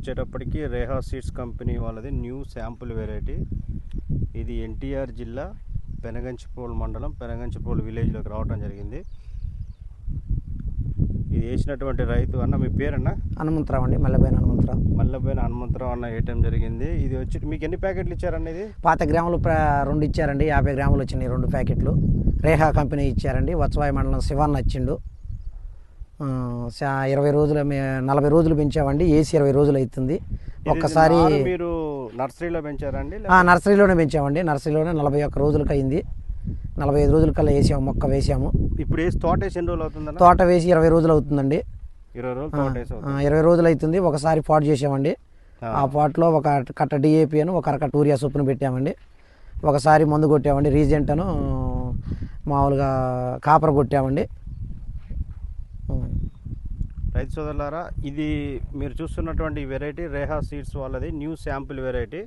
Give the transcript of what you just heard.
వచ్చేటప్పటికి Reha seeds company వాళ్ళది new sample variety. ఇది ఎన్టీఆర్ జిల్లా పెనగంచిపోల్ మండలం పెనగంచిపోల్ విలేజ్లోకి రావడం జరిగింది. ఇది వేసినటువంటి రైతు అన్న మీ పేరన్నా? హనుమంతరావు అండి మల్లెపోయిన హనుమంతరావు. మల్లెపోయిన హనుమంతరావు అన్న వేయటం జరిగింది. ఇది వచ్చి మీకు ఎన్ని ప్యాకెట్లు ఇచ్చారన్న ఇది? పాత గ్రాములు రెండు ఇచ్చారండి యాభై గ్రాములు వచ్చినాయి రెండు ప్యాకెట్లు. రేహా కంపెనీ ఇచ్చారండి వత్సవాయి మండలం శివాన్ శా- ఇరవై రోజులు నలభై రోజులు పెంచామండి. ఏసీ ఇరవై రోజులు అవుతుంది ఒక్కసారి మీరు నర్సరీలో పెంచారండి? ఆ, నర్సరీలోనే పెంచామండి. నర్సరీలోనే నలభై ఒక్క రోజులకి అయింది. నలభై ఐదు రోజుల కల్లా వేసాము మొక్క వేసాము. ఇప్పుడు వేసి తోట వేసి ఎన్ని రోజులు అవుతుందన్న? తోట వేసి ఇరవై రోజులు అవుతుందండి. ఇరవై రోజులు ఇరవై రోజులు అవుతుంది. ఒకసారి పాట్ చేసామండి. ఆ. పాట్లో ఒక కట్ట డిఏపి అని ఒక అరకట్ట ఊరియా సొప్పును పెట్టామండి. ఒకసారి మందు కొట్టామండి. రీజెంట్ అను మామూలుగా కాపర్ కొట్టామండి. రైతు సోదరులారా ఇది మీరు చూస్తున్నటువంటి వెరైటీ రేహా సీడ్స్ వాళ్ళది న్యూ శాంపుల్ వెరైటీ.